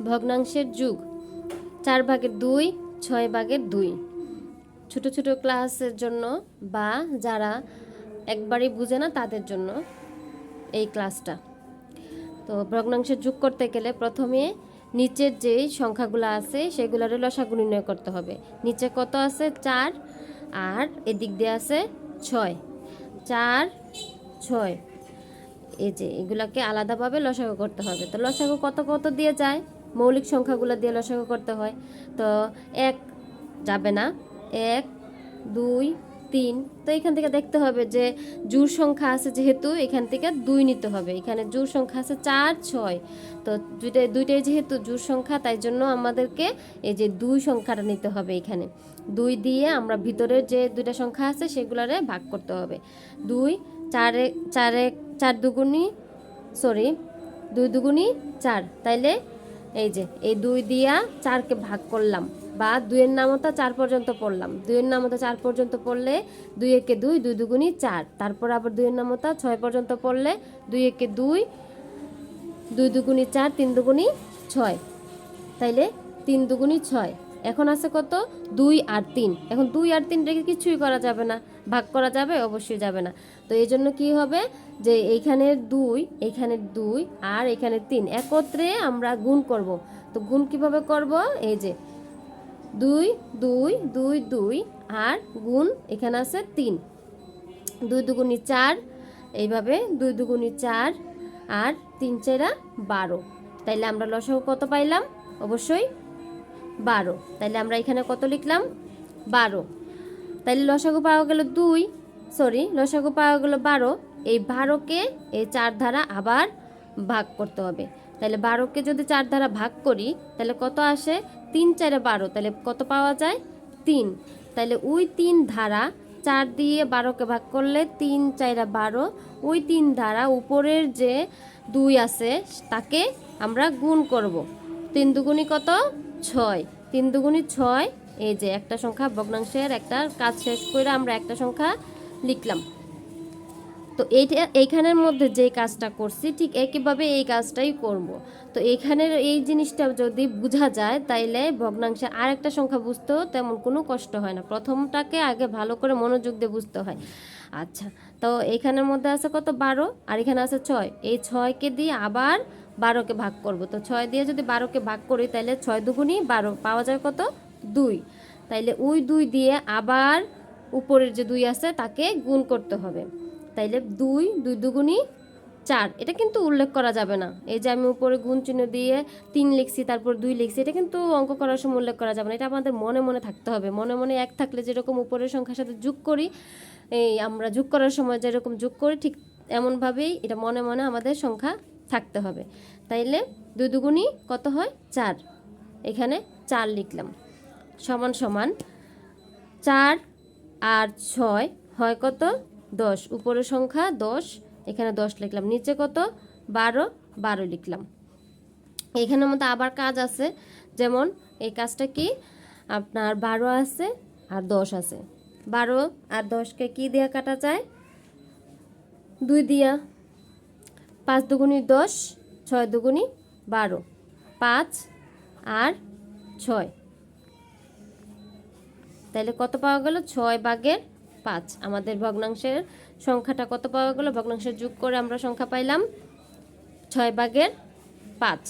ভগ্নাংশের যুগ। চার ভাগের দুই, ছয় ভাগের দুই। ছোট ছোট ক্লাসের জন্য বা যারা একবারই বুঝে না তাদের জন্য এই ক্লাসটা। তো ভগ্নাংশের যোগ করতে গেলে প্রথমে নিচের যে সংখ্যাগুলো আছে সেগুলোর লসাগু নির্ণয় করতে হবে। নিচে কত আছে? চার। আর এদিক দিয়ে আছে ছয়। চার, ছয়। এই যে এগুলাকে আলাদাভাবে লসাগু করতে হবে। তো লসাগু কত কত দিয়ে যায়? মৌলিক সংখ্যাগুলো দিয়ে লসাগু করতে হয়। তো এক যাবে না। এক, দুই, তিন। তো এখান থেকে দেখতে হবে যে জোর সংখ্যা আছে যেহেতু এখান থেকে দুই নিতে হবে। এখানে জোর সংখ্যা আছে চার, ছয়। তো দুইটাই দুইটাই যেহেতু জোর সংখ্যা, তাই জন্য আমাদেরকে এই যে দুই সংখ্যাটা নিতে হবে এখানে। দুই দিয়ে আমরা ভিতরের যে দুইটা সংখ্যা আছে সেগুলারে ভাগ করতে হবে। দুই, চারে চারে, চার দুগুণি সরি দুই দুগুণি চার। তাইলে এই যে, এই দুই দিয়া চারকে ভাগ করলাম, বা দুইয়ের নামতা চার পর্যন্ত পড়লাম। দুইয়ের নামতা চার পর্যন্ত পড়লে দুই একে দুই দুই দুগুণি চার। তারপর আবার দুইয়ের নামতা ছয় পর্যন্ত পড়লে দুই একে দুই দুই দুগুণি চার, তিন দুগুণি ছয়। তাইলে তিন দুগুণি ছয়। এখন আছে কত? দুই আর তিন। এখন দুই আর তিন রেখে কিছুই করা যাবে না। ভাগ করা যাবে, অবশ্যই যাবে না। তো এই জন্য কী হবে? যে এইখানের দুই এইখানের দুই আর এখানে তিন। একত্রে আমরা গুণ করব। তো গুণ কীভাবে করব? এই যে দুই দুই দুই দুই আর গুণ এখানে আছে তিন। দুই দুগুণি চার, এইভাবে দুই দুগুণি চার আর তিন চারা বারো। তাইলে আমরা লসাগু কত পাইলাম? অবশ্যই বারো। তাইলে আমরা এখানে কত লিখলাম? বারো। তাইলে লসাগু পাওয়া গেল দুই সরি লসাগু পাওয়া গেল বারো। এই বারোকে এই চার ধারা আবার ভাগ করতে হবে। তাহলে বারোকে যদি চার ধারা ভাগ করি তাহলে কত আসে? তিন চারে বারো। তাহলে কত পাওয়া যায়? তিন। তাহলে ওই তিন ধারা চার দিয়ে বারোকে ভাগ করলে তিন চাইরা বারো। ওই তিন ধারা উপরের যে দুই আছে, তাকে আমরা গুণ করব। তিন দুগুণি কত? ছয়। তিন দুগুণি ছয়, এই যে একটা সংখ্যা ভগ্নাংশের একটা কাজ শেষ করে আমরা একটা সংখ্যা লিখলাম। তো এইটা, এইখানের মধ্যে যে কাজটা করছি, ঠিক একইভাবে এই কাজটাই করব। তো এইখানের এই জিনিসটা যদি বোঝা যায়, তাইলে ভগ্নাংশে আর একটা সংখ্যা বুঝতেও তেমন কোনো কষ্ট হয় না। প্রথমটাকে আগে ভালো করে মনোযোগ দিয়ে বুঝতে হয়। আচ্ছা তো এইখানের মধ্যে আছে কত? বারো, আর এখানে আছে ছয়। এই ছয়কে দিয়ে আবার বারোকে ভাগ করব। তো ছয় দিয়ে যদি বারোকে ভাগ করি তাহলে ছয় দুগুণই বারো। পাওয়া যায় কত? দুই। তাইলে ওই দুই দিয়ে আবার উপরের যে দুই আছে, তাকে গুণ করতে হবে। তাইলে দুই দুই দুগুণই চার। এটা কিন্তু উল্লেখ করা যাবে না। এই যে আমি উপরে গুণ চিহ্ন দিয়ে তিন লিখছি, তারপর দুই লিখছি, এটা কিন্তু অঙ্ক করার সময় উল্লেখ করা যাবে না। এটা আমাদের মনে মনে থাকতে হবে। মনে মনে এক থাকলে যেরকম উপরের সংখ্যার সাথে যোগ করি, এই আমরা যোগ করার সময় যেরকম যোগ করি, ঠিক এমনভাবেই এটা মনে মনে আমাদের সংখ্যা থাকতে হবে। তাইলে দুই দুগুণই কত হয়? চার। এখানে চার লিখলাম। সমান সমান চার আর ছয় হয় কত? দশ। উপরের সংখ্যা দশ। এখানে দশ লিখলাম। নিচে কত? বারো। বারো লিখলাম। এখানের মধ্যে আবার কাজ আছে। যেমন এই কাজটা কি? আপনার বারো আছে আর দশ আছে। বারো আর দশকে কি দিয়ে কাটা যায়? দুই দিয়া। পাঁচ দুগুণি দশ, ছয় দুগুণি বারো, পাঁচ আর ছয়। তাহলে কত পাওয়া গেল? ছয় ভাগের পাঁচ। আমাদের ভগ্নাংশের সংখ্যাটা কত পাওয়া গেল? ভগ্নাংশের যোগ করে আমরা সংখ্যা পাইলাম ছয় ভাগের পাঁচ।